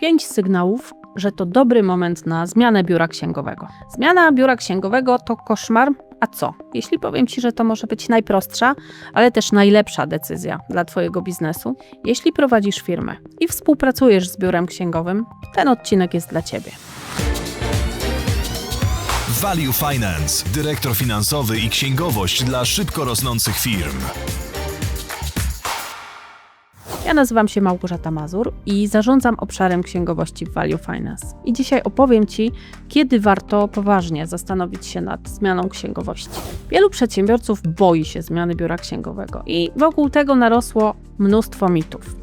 Pięć sygnałów, że to dobry moment na zmianę biura księgowego. Zmiana biura księgowego to koszmar, a co? Jeśli powiem Ci, że to może być najprostsza, ale też najlepsza decyzja dla Twojego biznesu, jeśli prowadzisz firmę i współpracujesz z biurem księgowym, ten odcinek jest dla Ciebie. Value Finance, dyrektor finansowy i księgowość dla szybko rosnących firm. Ja nazywam się Małgorzata Mazur i zarządzam obszarem księgowości w Value Finance. I dzisiaj opowiem Ci, kiedy warto poważnie zastanowić się nad zmianą księgowości. Wielu przedsiębiorców boi się zmiany biura księgowego i wokół tego narosło mnóstwo mitów.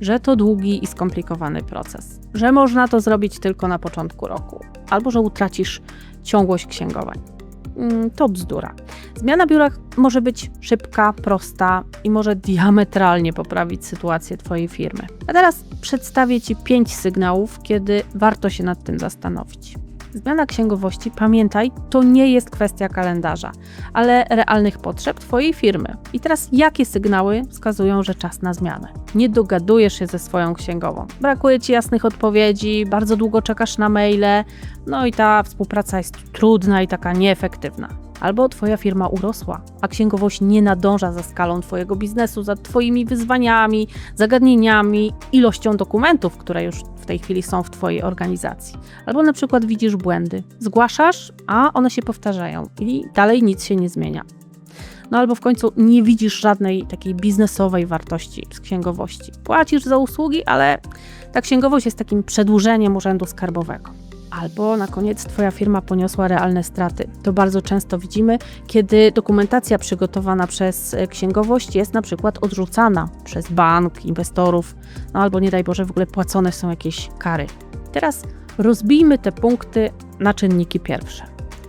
Że to długi i skomplikowany proces, że można to zrobić tylko na początku roku, albo że utracisz ciągłość księgowań. Mm, To bzdura. Zmiana biura może być szybka, prosta i może diametralnie poprawić sytuację Twojej firmy. A teraz przedstawię Ci pięć sygnałów, kiedy warto się nad tym zastanowić. Zmiana księgowości, pamiętaj, to nie jest kwestia kalendarza, ale realnych potrzeb Twojej firmy. I teraz jakie sygnały wskazują, że czas na zmianę? Nie dogadujesz się ze swoją księgową, brakuje Ci jasnych odpowiedzi, bardzo długo czekasz na maile, no i ta współpraca jest trudna i taka nieefektywna. Albo Twoja firma urosła, a księgowość nie nadąża za skalą Twojego biznesu, za Twoimi wyzwaniami, zagadnieniami, ilością dokumentów, które już w tej chwili są w Twojej organizacji. Albo na przykład widzisz błędy, zgłaszasz, a one się powtarzają i dalej nic się nie zmienia. No albo w końcu nie widzisz żadnej takiej biznesowej wartości z księgowości. Płacisz za usługi, ale ta księgowość jest takim przedłużeniem urzędu skarbowego. Albo na koniec Twoja firma poniosła realne straty. To bardzo często widzimy, kiedy dokumentacja przygotowana przez e, księgowość jest na przykład odrzucana przez bank, inwestorów, no albo nie daj Boże, w ogóle płacone są jakieś kary. Teraz rozbijmy te punkty na czynniki pierwsze.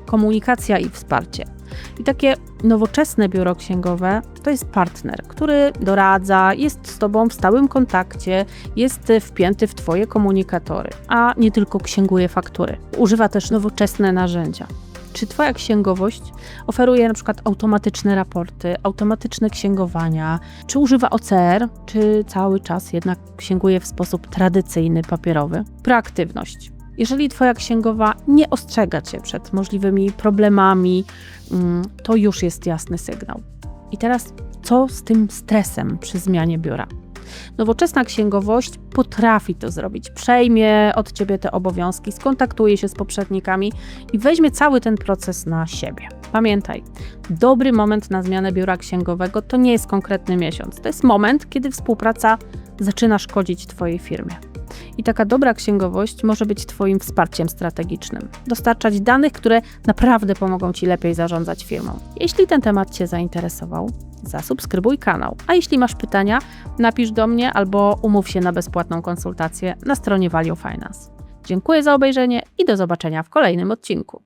Komunikacja i wsparcie. I takie nowoczesne biuro księgowe to jest partner, który doradza, jest z Tobą w stałym kontakcie, jest wpięty w Twoje komunikatory, a nie tylko księguje faktury. Używa też nowoczesne narzędzia. Czy Twoja księgowość oferuje na przykład automatyczne raporty, automatyczne księgowania? Czy używa OCR, czy cały czas jednak księguje w sposób tradycyjny, papierowy? Proaktywność. Jeżeli Twoja księgowa nie ostrzega Cię przed możliwymi problemami, to już jest jasny sygnał. I teraz, co z tym stresem przy zmianie biura? Nowoczesna księgowość potrafi to zrobić. Przejmie od ciebie te obowiązki, skontaktuje się z poprzednikami i weźmie cały ten proces na siebie. Pamiętaj, dobry moment na zmianę biura księgowego to nie jest konkretny miesiąc. To jest moment, kiedy współpraca zaczyna szkodzić Twojej firmie. I taka dobra księgowość może być Twoim wsparciem strategicznym. Dostarczać danych, które naprawdę pomogą Ci lepiej zarządzać firmą. Jeśli ten temat Cię zainteresował, zasubskrybuj kanał. A jeśli masz pytania, napisz do mnie albo umów się na bezpłatną konsultację na stronie Value Finance. Dziękuję za obejrzenie i do zobaczenia w kolejnym odcinku.